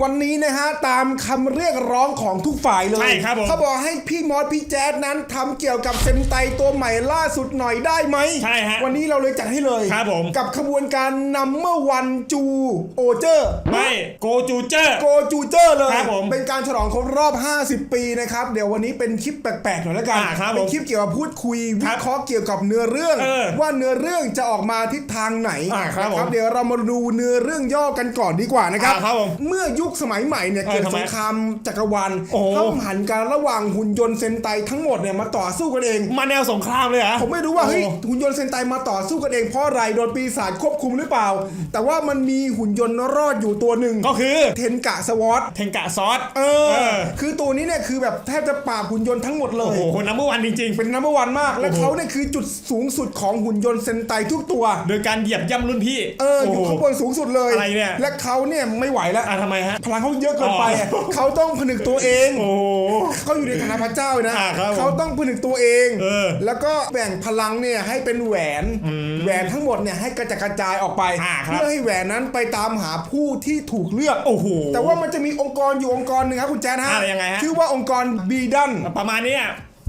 วันนี้นะฮะตามคำเรียกร้องของทุกฝ่ายเลยใช่ครับผม เขาบอกให้พี่มอสพี่แจ๊ดนั้นทำเกี่ยวกับเซนไตตัวใหม่ล่าสุดหน่อยได้ไหมใช่ฮะ วันนี้เราเลยจัดให้เลยครับผม กับขบวนการนัมเมื่อวันจูโอเจอร์ไม่โกจูเจอร์ โกจูเจอร์เลย ครับผมเป็นการฉลองครบรอบ 50 ปีนะครับ เดี๋ยววันนี้เป็นคลิปแปลกๆหน่อยแล้วกันอ่าครับผมเป็นคลิปเกี่ยวกับพูดคุยควิรับเคราะห์เกี่ยวกับเนื้อเรื่อง เออว่าเนื้อเรื่องจะออกมาทิศทางไหนอ่าครับนะผมเดี๋ยวเรามาดูเนื้อเรื่องย่อกันก่อนดีกว่านะครับ อ่าครับผม เมื่อยุคสมัยใหม่เนี่ยเออเกิดทำไมสงครามจักรวาลโอ้โหห้ามหันกันระหว่างหุ่นยนต์เซนไตทั้งหมดเนี่ยมาต่อสู้กันเอง มาแนวสงครามเลยเหรอผมไม่รู้ว่าโอ้เฮ้ยหุ่นยนต์เซนไตมาต่อสู้กันเองเพราะอะไรโดนปีศาจควบคุมหรือเปล่า แต่ว่ามันมีหุ่นยนต์รอดอยู่ตัวหนึ่งก็คือเทนกะสวอตเทงกะซอสเออเออ คือตัวนี้เนี่ยคือแบบแทบจะปราบหุ่นยนต์ทั้งหมดเลโอ้ยโหคนนัมเบอร์วันจริงเป็นนัมเบอร์วันมาก และโอ้โหเขาเนี่ยคือจุดสูงสุดของหุ่นยนต์เซนไตทุกตัวๆโดยการเหยียบย่ำรุ่นพี่ เอออยู่โโหข้างบนสูงสุดเลยอะไรเนี่ยและเขาเนี่ยไม่ไหวแล้วอะทำไมฮะพลังเขาเยอะเกินไปอะอ๋อเขาต้องผนึกตัวเอง โอ้โห เขาอยู่ในฐานะพระเจ้านะ อ่าครับผมเขาต้องผนึกตัวเอง เออแล้วก็แบ่งพลังเนี่ยให้เป็นแหวน แหวนทั้งหมดเนี่ยให้กระจัดกระจายออกไป อ่าครับ เพื่อให้แหวนนั้นไปตามหาผู้ที่ถูกเลือก โอ้โห แต่ว่ามันจะมีองค์กรอยู่องค์กรหนึ่งครับคุณแจ๊ดฮะ อะไรยังไงฮะ ชื่อว่าองค์กรบีดัน ประมาณเนี้ย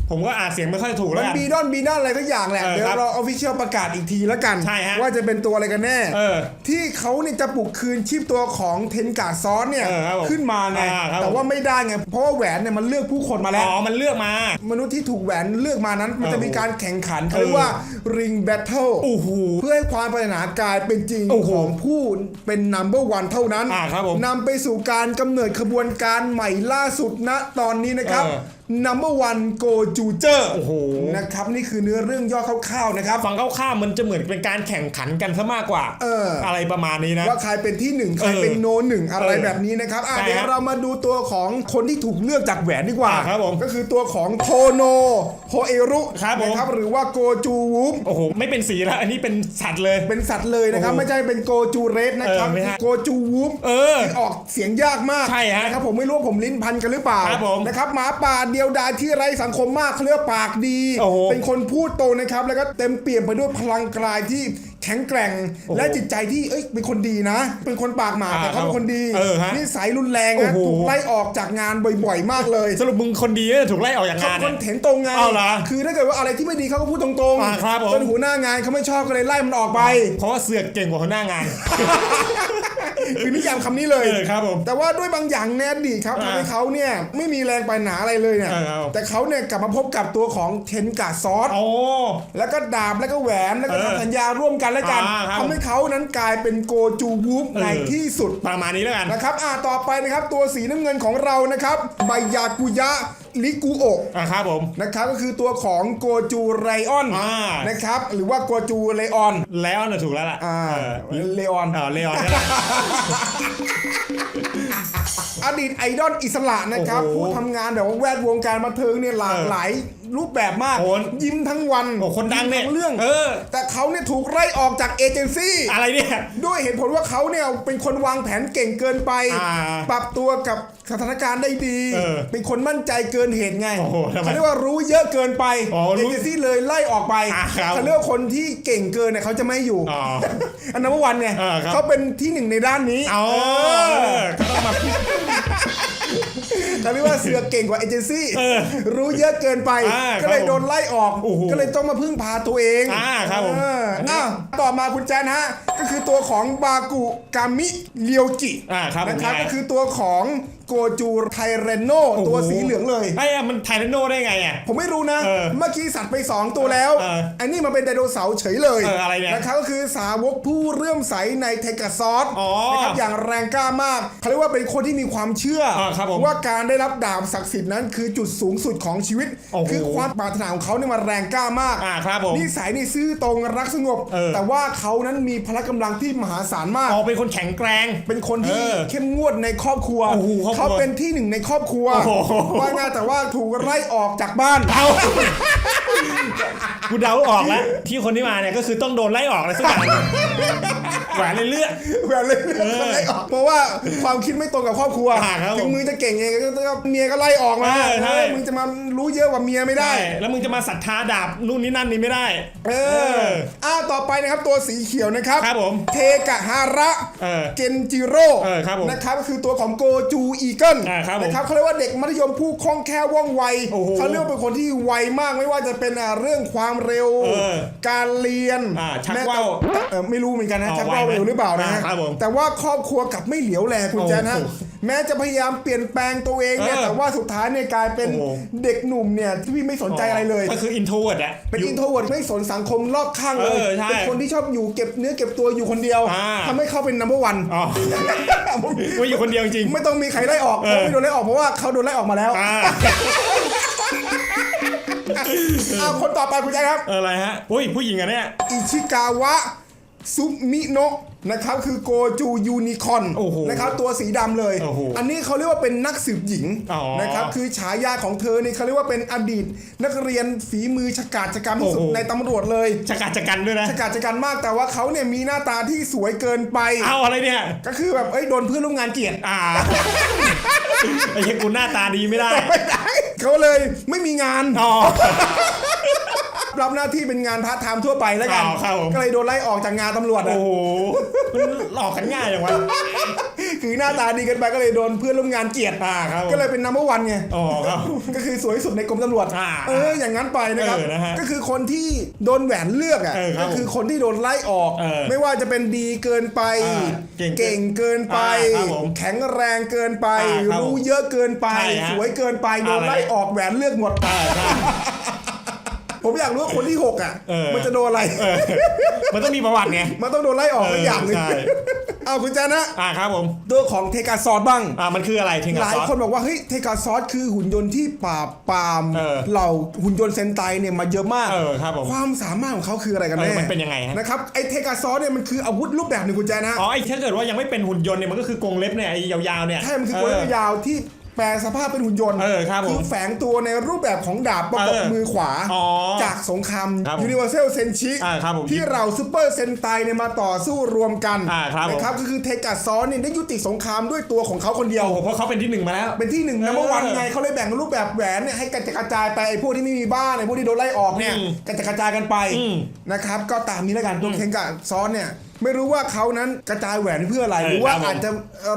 ผมก็อ่านเสียงไม่ค่อยถูกแล้มัวนกันบีดอนบีดันอะไรทุกอย่างแหละ เออเดี๋ยวครับเราออฟฟิเชียลประกาศอีกทีแล้วกัน ใช่ฮะว่าจะเป็นตัวอะไรกันแน่ เออที่เขาเนี่ยจะปลุกคืนชีพตัวของเทนกาซอนเนี่ย เออครับผมขึ้นมาไง อ่าครับ แต่ว่าไม่ได้ไง เพราะว่าแหวนเนี่ยมันเลือกผู้คนมาแล้ว อ๋อมันเลือกมา มนุษย์ที่ถูกแหวนเลือกมานั้น มันจะมีการแข่งขันเขาเออเรียกว่าริงแบทเทิลโอ้โห เพื่อให้ความปรารถนากายเป็นจริงโอ้โหของผู้เป็นนัมเบอร์วันเท่านั้นอ่าครับผมนำไปสู่การกำเนิดขบวนการใหม่ล่าสุดณตอนนี้นะครับ เออนัมเบอร์วันโกจูเจอร์โอ้โห นะครับนี่คือเนื้อเรื่องย่อคร่าวๆนะครับ ฟังคร่าวๆมันจะเหมือนเป็นการแข่งขันกันซะมากกว่าเออออะไรประมาณนี้นะ ว่าใครเป็นที่หนึ่งใครเป็นโนหนึ่งอะไรเออแบบนี้นะครับอะใช่เดี๋ยวฮะเรามาดูตัวของคนที่ถูกเลือกจากแหวนดีกว่าอะครับผมก็คือตัวของโทโนโฮเอรุครับผม นะครับหรือว่าโกจูวูฟ โอ้โห ไม่เป็นสีแล้วอันนี้เป็นสัตว์เลย เป็นสัตว์เลยนะครับ โอ้โหไม่ใช่เป็นโกจูเรสนะครับเออไม่ใช่โกจูวูฟเออที่ออกเสียงยากมากใช่ฮะนะครับผมไม่รู้ว่าผมลิ้นพันกันหรือเปล่าครับผมนะครับหมาป่าเดียวดายที่ไร้สังคมมากเขาเรียกว่าปากดี โอ้โห เป็นคนพูดโตนะครับ แล้วก็เต็มเปี่ยมไปด้วยพลังกายที่ แข็งแกร่งโอ้โหและจิตใจที่เอ้ยเป็นคนดีนะ เป็นคนปากหมาอ่าแต่เขาเป็นคนดีเออฮะนิสัยรุนแรงโอ้นะโหถูกไล่ออกจากงานบ่อยๆมากเลย สรุปมึงคนดีเนี่ยถูกไล่ออกจากเขางานเป็นคเนี่ยนเห็นตรงไงเอาเหรอคือถ้าเกิดว่าอะไรที่ไม่ดีเขาก็พูดตรงอ่าครับผมจนหัวหน้างานเขาไม่ชอบก็เลยไล่มันออกไป เพราะว่าเสือกเก่งกว่าหัวหน้างานคือนิยามคำนี้เลยเออครับผมแต่ว่าด้วยบางอย่างในอดีตครับอ่าทำให้เขาเนี่ยไม่มีแรงไปหนาอะไรเลยเนี่ยเออเอาแต่เขาเนี่ยกลับมาพบกับตัวของเทนกาซอสโอ้แล้วก็ดาบแล้วก็แหวนแล้วก็เออทำสัญญาร่วมกันแล้วกันอ่าครับ ทำให้เขานั้นกลายเป็นโกจูวูฟเออในที่สุด ประมาณนี้แล้วกัน นะครับ อ่าต่อไปนะครับ ตัวสีน้ำเงินของเรานะครับ ไบยากุยะ ลิกุโอะอะครับผม นะครับ ก็คือตัวของโกจูไรออนอ่านะครับ หรือว่าโกจูเลออน แล้วน่ะถูกแล้วล่ะอ่าเออเลออน เออเลออนนี่แหละ อดีตไอดอลอิสระนะครับ โอ้โหผู้ทำงานแบบว่าแวดวงการบันเทิงเนี่ยหลากเออหลาย รูปแบบมากโอ้ยิ้มทั้งวันโอ้คนดังเนี่ยยิ้มทั้เรื่องเออ แต่เขาเนี่ยถูกไล่ออกจากเอเจนซี่อะไรเนี่ย ด้วยเหตุผลว่าเขาเนี่ยเป็นคนวางแผนเก่งเกินไป อ่าปรับตัวกับสถานการณ์ได้ดี เออเป็นคนมั่นใจเกินเหตุไงโอ้โหทำไมเขาเรียกว่ารู้เยอะเกินไปอ๋อเอรู้เจนซี่เลยไล่ออกไปอ่าครับเขาเรียกว่าคนที่เก่งเกินเนี่ยเขาจะไม่อยู่ อ๋อ อันนั้นวันไงเออครับ เขาเป็นที่หนึ่งในด้านนี้ เอาเออก็ต้องมา เขาเรียกว่าเสือเก่งกว่าเอเจนซี่เออรู้เยอะเกินไปอ่าก็เลยครับผมโดนไล่ออกโอ้โหก็เลยต้องมาพึ่งพาตัวเองอ่าครับผมเอออันนี้อ้าวต่อมาคุณแจนฮะ ก็คือตัวของบากุกามิเรียวจิอ่าครับผมนะครับยังไงก็คือตัวของโกจูไทเรโนโอ้โหตัวสีเหลืองเลยไอ้อะมันไทเทโนได้ไงอะผมไม่รู้นะเออเมื่อกี้สัตว์ไป 2 ตัวแล้วเอออันนี้มาเป็นไดโนเสาร์เฉยเลยเอออะไรเนี่ยนะครับก็คือสาวกผู้เรื่อมใสในเทกาซอสอ๋อนะครับอย่างแรงกล้ามากเขาเรียกว่าเป็นคนที่มีความเชื่ออ่าครับผมว่าการได้รับดาบศักดิ์สิทธิ์นั้นคือจุดสูงสุดของชีวิต โอ้โห คือความปรารถนาของเขาเนี่ยมันแรงกล้ามากอ่าครับผม นิสัยนี่ซื่อตรงรักสงบ เออ แต่ว่าเขานั้นมีพละกำลังที่มหาศาลมากอ๋อเป็นคนแข็งแกร่ง เป็นคนที่เออเข้มงวดในครอบครัว โอ้โหครอบครัวเขาเป็นที่หนึ่งในครอบครัวโอ้โห ว่าง่ายแต่ว่าถูกไล่ออกจากบ้าน เอา กูเดาออกแล้ว ที่คนที่มาเนี่ยก็คือต้องโดนไล่ออกอะไรสักอย่างหนึ่ง แหวนเลยเลือด แหวนเลยคนไล่ออก เพราะว่าความคิดไม่ตรงกับครอบครัวอ่าครับผมถึงมึงจะเก่งเองก็ก็เมียก็ไล่ออกมาเออใช่ เออมึงจะมารู้เยอะกว่าเมียไม่ได้ ใช่แล้วมึงจะมาศรัทธาดาบนู่นนี่นั่นนี่ไม่ได้ เอออ่าต่อไปนะครับตัวสีเขียวนะครับ ครับผมเทกะฮาระเออเกนจิโร่เออครับผมนะครับก็คือตัวของโกจูอีเกิลอ่าครับผมนะครับเขาเรียกว่าเด็กมัธยมผู้คล่องแคล่วว่องไวโอ้โหเขาเรียกว่าเป็นคนที่ไวมากไม่ว่าจะเป็นอ่าเรื่องความเร็ว เออการเรียนอ่าชักแม้แต่ว่าวเออไม่รู้เหมือนกันนะอ๋อชักว่าวไวไหมเร็วหรือเปล่านะอ่าครับผมแต่ว่าครอบครัวกลับไม่เหลียวแลคุณโอ้โหแจ๊นะแม้จะพยายามเปลี่ยนแปลงตัวเองเนี่ยเออแต่ว่าสุดท้ายเนี่ยกลายเป็นโอ้โหเด็กหนุ่มเนี่ยที่ไม่สนใจอะไรเลยก็คืออินโทรเวิร์ดอะเป็นอินโทรเวิร์ดไม่สนสังคมรอบข้างเลยเออใช่เป็นคนที่ชอบอยู่เก็บเนื้อเก็บตัวอยู่คนเดียวอ่าทำให้เขาเป็นนัมเบอร์วันอ๋อว่าอยู่คนเดียวจริงไม่ต้องมีใครไล่ออกเพราะไม่โดนไล่ออกเพราะว่าเขาโดนไล่ออกมาแล้วอ่าเอาคนต่อไปคุณแจ๊คครับเอออะไรฮะอุ้ยผู้หญิงอะเนี่ยอิชิกาวะ ซุมิโนะนะครับคือโกจูยูนิคอนโอ้โหนะครับตัวสีดำเลย โอ้โหอันนี้เขาเรียกว่าเป็นนักสืบหญิงอ๋อนะครับคือฉายาของเธอนี่เขาเรียกว่าเป็นอดีต นักเรียนฝีมือฉกาจชะกันที่สุดโอ้โห ในตำรวจเลยชะกาจชะกันด้วยนะ ฉกาจชะกันมากแต่ว่าเขาเนี่ยมีหน้าตาที่สวยเกินไป เอาอะไรเนี่ย ก็คือแบบเอ้ยโดนเพื่อนร่วมงานเกลียด อ่า ไอ้เหี้ยกูหน้าตาดีไม่ได้ ไม่ได้เขาเลยไม่มีงาน อ๋อ รับหน้าที่เป็นงานพาร์ทไทม์ทั่วไปแล้วกัน อ๋อครับผม ก็เลยโดนไล่ออกจากงานตำรวจโอ้อะโหมันหลอกกันง่ายอย่างวะ คือหน้าตาดีเกินไปก็เลยโดนเพื่อนร่วมงานเกลียดอ่าครับผม ก็เลยเป็นนัมเบอร์วันไง อ๋อครับ ก็คือสวยที่สุดในกรมตำรวจ อ่าเออ อย่างนั้นไปนะครับ เออนะฮะก็คือคนที่โดนแหวนเลือกอะ เออครับก็คือคนที่โดนไล่ออก เออไม่ว่าจะเป็นดีเกินไป อ่าเก่งเก่งเกินไป อ่าครับผมแข็งแรงเกินไป อ่าครับรู้เยอะเกินไป ใช่ฮะ สวยเกินไป โดนอะไรไล่ออกแหวนเลือกหมด อ่าใช่ ผมอยากรู้ว่าคนที่หกอะ เออ มันจะโดนอะไร เออมันต้องมีประวัติไงมันต้องโดนไล่ออกเออสักอย่างหนึ่งใช่เอาคุณแจนะ อ่าครับผมตัวของเทกาซอสบ้าง อ่ามันคืออะไรเทงหกับลายซอส คนบอกว่าเฮ้ยเทกาซอสคือหุ่นยนต์ที่ปราบปรามเออเหล่าหุ่นยนต์เซนไตเนี่ยมาเยอะมาก เออครับผมความสามารถของเขาคืออะไรกันเอแน่อมันเป็นยังไงฮะ นะครับไอเทกาซอสเนี่ยมันคืออาวุธรูปแบบหนึ่งคุณแจนะอ๋อไอ้ถ้าเกิดว่ายังไม่เป็นหุ่นยนต์เนี่ยมันก็คือกรงเล็บเนี่ยไอ้ยาวๆเนี่ยใช่มันคือตัวเยาวๆที่ แปลสภาพเป็นหุ่นยนต์เออครับผมคือแฝงตัวในรูปแบบของดาบประกบเออมือขวา อ๋อจากสงครามครับผมยูนิเวอร์แซลเซนชิอ่าครับผมที่เราซูเปอร์เซนไตเนี่ยมาต่อสู้รวมกันอ่าครับผม นะครับก็คือเทกาซอสเนี่ยได้ยุติสงครามด้วยตัวของเขาคนเดียว โอ้โหเพราะเขาเป็นที่หนึ่งมาแล้ว เป็นที่หนึ่งเออนะเมื่อวันไงเขาเลยแบ่งรูปแบบแหวนเนี่ยให้กระจายไปไอ้พวกที่ไม่มีบ้านไอ้พวกที่โดนไล่ออกเนี่ยอืมกระจายกันไปอืมนะครับ ก็ตามนี้แล้วกันตัวเคนกับซ้อนเนี่ย ไม่รู้ว่าเขานั้นกระจายแหวนเพื่ออะไร เออหรือว่าครับผมอาจจะ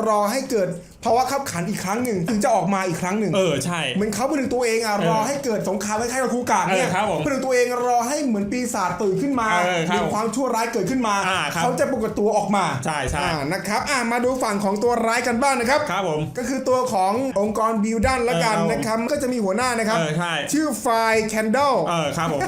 รอให้เกิด ภาวะขับขันอีกครั้งหนึ่งถึงจะออกมาอีกครั้งหนึ่งเออใช่ เหมือนเขาเป็นตัวเองอะเออรอให้เกิดสงครามคล้ายๆกับคูกาดเนี่ยเออครับผมเป็นตัวเองรอให้เหมือนปีศาจตื่นขึ้นมาเออครับมีความชั่วร้ายเกิดขึ้นมาอ่าครับ เขาจะปรากฏตัวออกมาใช่ใช่อ่านะครับอะมาดูฝั่งของตัวร้ายกันบ้างนะครับ ครับผม ก็คือตัวขององค์กรบิลดันละกันเออครับผมนะครับก็จะมีหัวหน้านะครับ เออใช่ชื่อไฟแคนเดล เออครับผม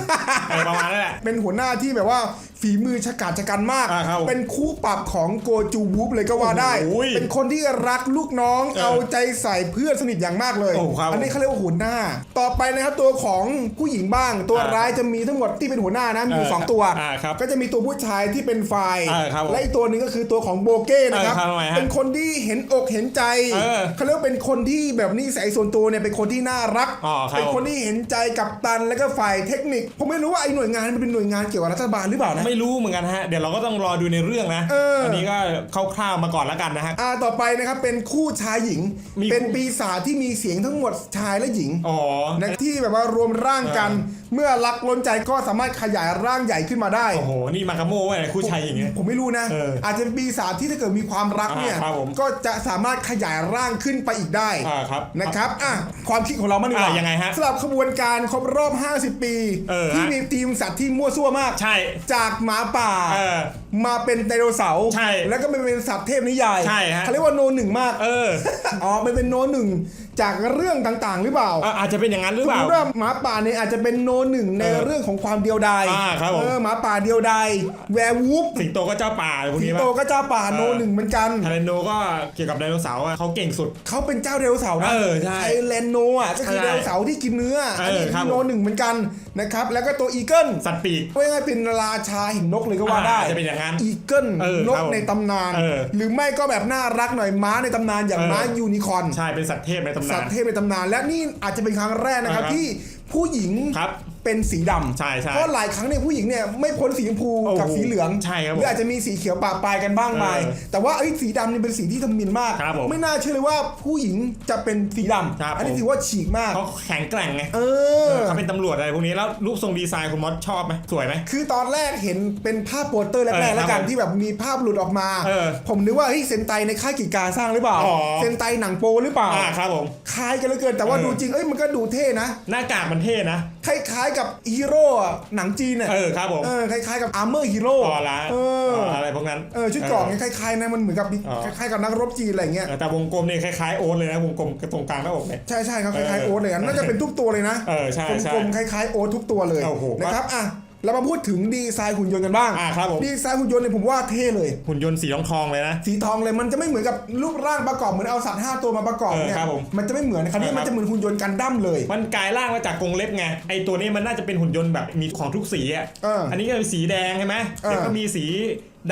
เออประมาณนั้นแหละ เป็นหัวหน้าที่แบบว่าฝีมือฉกาจชะกันมาก อ่าครับผมเป็นคู่ปรับของโกจูวูฟเลยก็ว่าได้ โอ้ยเป็นคนที่รักลูกน้องเออเอาใจใส่เพื่อนสนิทอย่างมากเลยโอ้ครับนนี้เขาเรียกว่าหัวหน้า ต่อไปนะครับตัวของผู้หญิงบ้าง ตัวอ่าร้ายจะมีทั้งหมดที่เป็นหัวหน้านะมีอยู่เออสองตัว อ่าครับก็จะมีตัวผู้ชายที่เป็นฝ่ายเออครับผมและอีกตัวหนึงก็คือตัวของโบเก้นะครับ เออครับทำไมฮะเป็นคนที่เห็นอกเห็นใจเออเขาเรียกว่าเป็นคนที่แบบนิสัยส่วนตัวเนี่ยเป็นคนที่น่ารักอ๋อครับเป็นคนที่เห็นใจกับตันแล้วก็ฝ่ายเทคนิค ผมไม่รู้ว่าไอ้หน่วยงานมันเป็นหน่วยงานเกี่ยวกับรัฐบาลหรือเปล่านะไม่รู้เหมือนกันฮะ เดี๋ยวเราก็ต้องรอดูในเรื่องนะเอออั นนี้ก็คร่าวๆมาก่อนแล้วกันนะฮะ อ่าต่อไปนะครับเป็นคู่ชายหญิง มีคู่เป็นปีศาจที่มีเสียงทั้งหมดชายและหญิงอ๋อ นะที่แบบว่ารวมร่างกันเมื่อรักล้นใจก็สามารถขยายร่างใหญ่ขึ้นมาได้ โอ้โห นี่มากาโม่เว้ยคู่ชายอย่างเงี้ย ผมไม่รู้นะ เอออาจจะเป็นปีศาจที่ถ้าเกิดมีความรักเนี่ย อ่าครับผม ก็จะสามารถขยายร่างขึ้นไปอีกได้ อ่าครับ นะครับอะความคิดของเรามันดีกว่าอะยังไงฮะสำหรับขบวนการครบรอบ 50 ปี เออฮะ ที่มีทีมสัตว์ที่มั่วซั่วมาก ใช่ จากหมาป่า เออมาเป็นไดโนเสาร์ใช่แล้วก็มาเป็นสัตว์เทพนิยายใช่ฮะ เขาเรียกว่าโนหนึ่งมาก เออ อ๋อมันเป็นโนหนึ่ง จากเรื่องต่างๆ หรือเปล่าอะอาจจะเป็นอย่างนั้นหรือสมเปมล่าติว่าหมาป่าเนี่ยอาจจะเป็นโนหนึ่งในเออเรื่องของความเดียวดายอ่าครับผม เออหมาป่าเดียวดายแวร์วูฟสิงโตก็เจ้าป่าอะไรพวกสิงนี้โตป่ะ ก็เจ้าป่าเออโนหนึ่งเหมือนกัน ทาเลนโนก็เกี่ยวกับไดโนเสาร์อะเขาเก่งสุด เขาเป็นเจ้าไดโนเสาร์นะเออใช่ไทแลนโนอะก็คือใช่ไดโนเสาร์ที่กินเนื้อเอออันนี้ครับ โนหนึ่งเหมือนกันนะครับแล้วก็ตัวอีเกิลสัตว์ปีก ว่าง่ายๆเป็นราชาหินนกเลยก็ว่าได้อ่าจะเป็นอย่างนั้นอีเกิลเออนกครับผมในตำนาน เออ หรือไม่ก็แบบน่ารักหน่อยม้าในตำนานอย่างเออม้ายูนิคอร์น ใช่เป็นสัตว์เทพในตำสันาตนว์เทพในตำนาน และนี่อาจจะเป็นครั้งแรกนะครับ อ่าฮะที่ผู้หญิงครับ เเป็นสีดำใช่ใช่เพราะหลายครั้งเนี่ยผู้หญิงเนี่ยไม่พ้นสีชมพูโอ้โหกับสีเหลืองใช่ครับหผมรืออาจจะมีสีเขียวปะปลายกันบ้างไปเออแต่ว่าไอ้ยสีดำนี่เป็นสีที่ทำมินมากครับผมไม่น่าเชื่อเลยว่าผู้หญิงจะเป็นสีดำครับอันี้ผมถือว่าฉีกมากเขาแข็งแกร่งไงเออเขาเป็นตำรวจอะไรพวกนี้แล้วรูปทรงดีไซน์คุณมอสชอบไหมสวยไหมคือตอนแรกเห็นเป็นภาพโปสเตอร์แรเอกอๆแล้วกันครับผมที่แบบมีภาพหลุดออกมาเออผมนึกว่าเฮ้ยเซนไตในค่ายกิจการสร้างหรือเปล่าอ๋อเซนไตหนังโปหรือเปล่าอ่าครับผมคล้ายกันเหลือเกินแต่ว่าเออดูจริงเอ้ยมันก็ดูเท่นะ หน้ากากมันเท่นะคล้ายๆกับฮีโร่อะหนังจีนเนี่ยเออครับผม เออคล้ายๆกับอาร์เมอร์ฮีโร่อ๋อละเอออ๋ออะไรพวกนั้นเออชุดเกราะเนี่ยคล้ายๆนะมันเหมือนกับอ๋อ คล้ายๆกับนักรบจีนอะไรเงี้ย เออแต่วงกลมเนี่ยคล้ายๆโอ๊ตเลยนะวงกลมตรงกลางหน้าอกเนี่ย ใช่ใช่ครับคเออล้ายๆโอ๊ตเลยอะน่าจะเป็นทุกตัวเลยนะเออใช่ใช่กลมๆคล้ายๆโอ๊ตทุกตัวเลยโอ้โห นะครับอะ เรามาพูดถึงดีไซน์หุ่นยนต์กันบ้างอ่าครับผม ดีไซน์หุ่นยนต์เนี่ยผมว่าเท่เลย หุ่นยนต์สีทองทองๆเลยนะ สีทองเลยมันจะไม่เหมือนกับรูปร่างประกอบเหมือนเอาสัตว์ห้าตัวมาประกอบเนี่ยเออครับผมมันจะไม่เหมือนนะครับนี่ครับ มันจะเหมือนหุ่นยนต์กันดั้มเลย มันกลายร่างมาจากกรงเล็บไง ไอตัวนี้มันน่าจะเป็นหุ่นยนต์แบบมีของทุกสีอะเอออันนี้ก็เป็นสีแดงใช่ไหมเออเดี๋ยวก็มีสี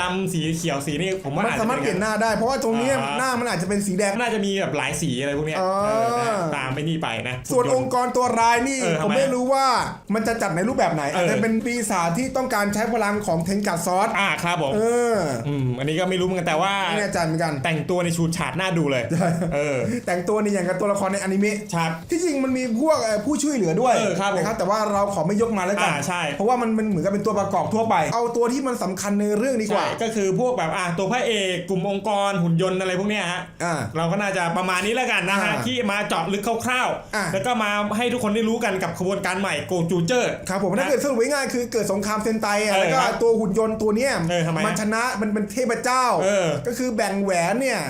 ดำสีเขียวสีนี่ผมว่ามันอาจสาจะมารถเปลี่ยนหนน้าได้ เพราะว่าตรงเนี้ยอ่า หน้ามันอาจจะเป็นสีแดง น่าจะมีแบบหลายสีอะไรพวกเนี้ยอ๋อเออนะตามไปนี่ไปนะส่วนหุ่ยอนงต์ ค์กรตัวร้ายนี่ เออผทำมไมไม่รู้ว่ามันจะจัดในรูปแบบไหนเออ อาจจะเป็นปีศาจที่ต้องการใช้พลังของเทนกัดซอสอ่าครับผมเอออืมอันนี้ก็ไม่รู้เหมือนกันแต่ว่า ไม่แน่ใจเหมือนกัน แต่งตัวในชูดฉาดหน้าดูเลย เออ แต่งตัวนี่อย่างกับตัวละครในอนิเมะชัดที่จริงมันมีพวกเอ่อผู้ช่วยเหลือด้วยเออครับผมนะครับแต่ว่าเราขอไม่ยกมาแล้วกันอ่าใช่เพราะว่ามันมันเหมือนกับเป็นตัวประกอบทั่วไป เอาตัวที่มันสำคัญในเรื่องดีกว่าใช่ก็คือพวกแบบอะตัวพระเอกกลุ่มองค์กรหุ่นยนต์อะไรพวกเนี้ยฮะอ่าเราก็น่าจะประมาณนี้แล้วกันนะฮะอ่าที่มาเจาะลึกคร่าวอ่าๆแล้วก็มาให้ทุกคนได้รู้กันกับขบวนการใหม่โกจูเจอร์ครับผมถ้าเกิดสรุปง่ายๆคือเกิดสงครามเซนไตอะเออแล้วก็ครับตัวหุ่นยนต์ตัวเนี้ยเออทำไมมันชนะมันเป็นเทพเจ้าเออก็คือแบ่งแหวนเนี่ย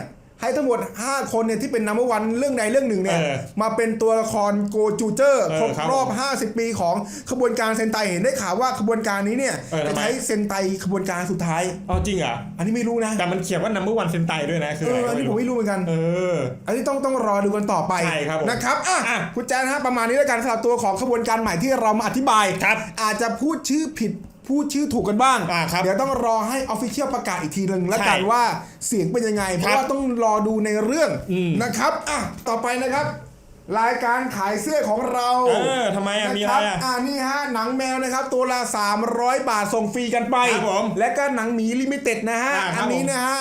ให้ทั้งหมด 5 คนเนี่ยที่เป็นนัมเบอร์วันเรื่องใดเรื่องหนึ่งเนี่ย เออมาเป็นตัวละครโกจูเจอร์เออครบครับรอบ 50 ปีของขบวนการเซนไตเห็นได้ข่าวว่าขบวนการนี้เนี่ยเออทำจะไมใช้เซนไตขบวนการสุดท้าย เอาจริงเหรออันนี้ไม่รู้นะแต่มันเขียนว่า number one เซนไตด้วยนะ คือเออะไรออันนี้ผมก็ไม่รู้เหมือนกัน เออ อันนี้ต้องต้องรอดูกันต่อไปใช่ครับผมนะครับอะอะคุณแจ๊นะฮะประมาณนี้แล้วกันสำหรับตัวของขบวนการใหม่ที่เรามาอธิบาย ครับอาจจะพูดชื่อผิด พูดชื่อถูกกันบ้าง อ่าครับเดี๋ยวต้องรอให้ออฟฟิเชียลประกาศอีกทีหนึ่งแล้วกันใช่ว่าเสียงเป็นยังไง เพครัราะบว่าต้องรอดูในเรื่องอืม นะครับอะต่อไปนะครับ รายการขายเสื้อของเราเออทำไมอะ มีอะไรนคบอะ อ่านี่ฮะหนังแมวนะครับ ตัวละ 300 บาทส่งฟรีกันไป ครับผมและก็หนังหมีลิมิเต็ดนะฮะ อ่าครับอันนี้นะฮะ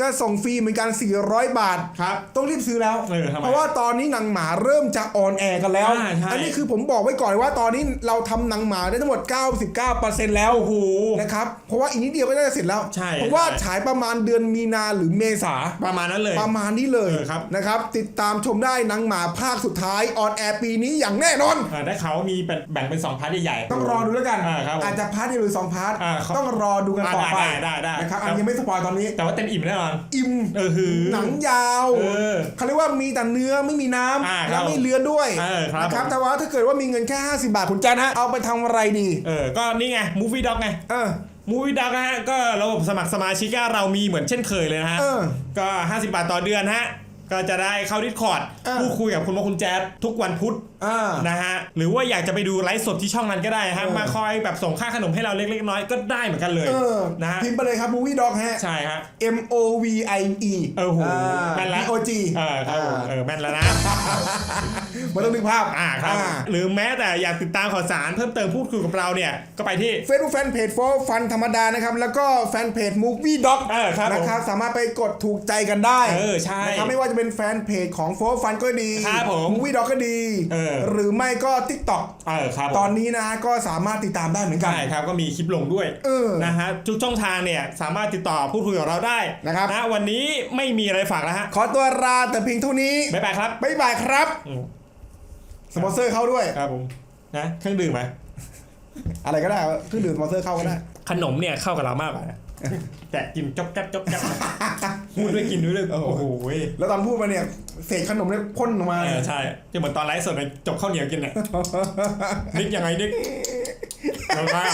ก็ส่งฟรีเหมือนกัน 400 บาท ครับ ต้องรีบซื้อแล้ว เออทำไมเพราะว่าตอนนี้หนังหมาเริ่มจะออนแอร์กันแล้ว อ่าใช่ อันี้คือผมบอกไว้ก่อนว่าตอนนี้เราทำหนังหมาได้ทั้งหมด 99%แล้ว โอ้โห นะครับ เพราะว่าอีกนิดเดียวก็น่าจะเสร็จแล้ว ใช่เพราะว่าใช่ ฉายประมาณเดือนมีนาหรือเมษา ประมาณนั้นเลย ประมาณนี้เลยเออครับ นะครับ ติดตามชมได้หนังหมาภาคสุดท้ายออนแอร์ปีนี้อย่างแน่นอน อ่าได้เขาวว่ามีเป็นแบ่งเป็นสองพาร์ทใหญ่ๆ ต้องรอดูแล้วกัน อ่าครับผมอาจจะพาร์ทเดียวหรือสองพาร์ท อ่าครับต้องรอดูกันต่อไปได้ได้ได้นะครับครับอันนี้ยังไม่สปอยตอนนี้ แต่ว่าเต็มอิ่มแน่นอนอิ่มเออหือหนังยาวเออเขาเรียกว่ามีแต่เนื้อไม่มีน้อ่าำครัและบไม่เลือนด้วยเออครับ นะครับผมแต่ว่าถ้าเกิดว่ามีเงินแค่ 50 บาทคุณแจ๊นะเอาไปทำอะไรดี เออ ก็นี่ไง Movie Dog ไงเออ Movie Dog นะฮะ ก็ระบบสมัครสมาชิกอะเรามีเหมือนเช่นเคยเลยนะฮะ เออ ก็ 50 บาทต่อเดือนฮะ ก็จะได้เข้าดิสคอร์ดเออพูดคุยกับคุณมอคุณแจ๊ดทุกวันพุธ อ่า นะฮะหรือว่าอยากจะไปดูไลฟ์สดที่ช่องนั้นก็ได้ฮะเออ มาคอยแบบส่งค่าขนมให้เราเล็กๆน้อยๆก็ได้เหมือนกันเลยเออนะฮะพิมพ์ไปเลยครับ movie dog ฮะ ใช่ฮะ M O V I E เออโหอ่าแม่นละ D O G เออครับผมเออแม่นแล้วนะ มันต้องนึกภาพอ่าครับ หรือแม้แต่อยากติดตามข่าวสารเพิ่มเติมพูดคุยกับเราเนี่ย ก็ไปที่เฟซบุ๊กแฟนเพจโฟฟันธรรมดานะครับ แล้วก็แฟนเพจ Movie Dog เออครับผมนะครับ สามารถไปกดถูกใจกันได้เออใช่นะครับไม่ว่าจะเป็นแฟนเพจของโฟฟันก็ดีครับผม Movie Dog ก็ดีเออหรือไม่ก็ TikTok เออครับผมตอนนี้นะฮะก็สามารถติดตามได้เหมือนกันใช่ครับก็มีคลิปลงด้วยเออนะฮะทุกช่องทางเนี่ยสามารถติดต่อพูดคุยกับเราได้นะครับนะวันนี้ไม่มีอะไรฝากแล้วฮะขอตัวลาแต่เพียงเท่านี้บ๊ายบายครับบ๊ายบายครับอืม สปอนเซอร์เข้าด้วยครับผมนะเครื่องดื่มไหมอะไรก็ได้เครื่องดื่มสปอนเซอร์เข้าก็ได้ ขนมเนี่ยเข้ากับเรามากกว่านะแต่กินจ๊อบแจ๊บจ๊อบแจ๊บพูดด้วยกินด้วยเลยโอ้โอ้โหโหแล้วตอนพูดมาเนี่ยเศษขนมเนี่ยพ่นออกมาเออใช่จะเหมือนตอนไลฟ์สดเลยจบข้าวเหนียวกินเนี่ยนิกยังไงนิกลงมา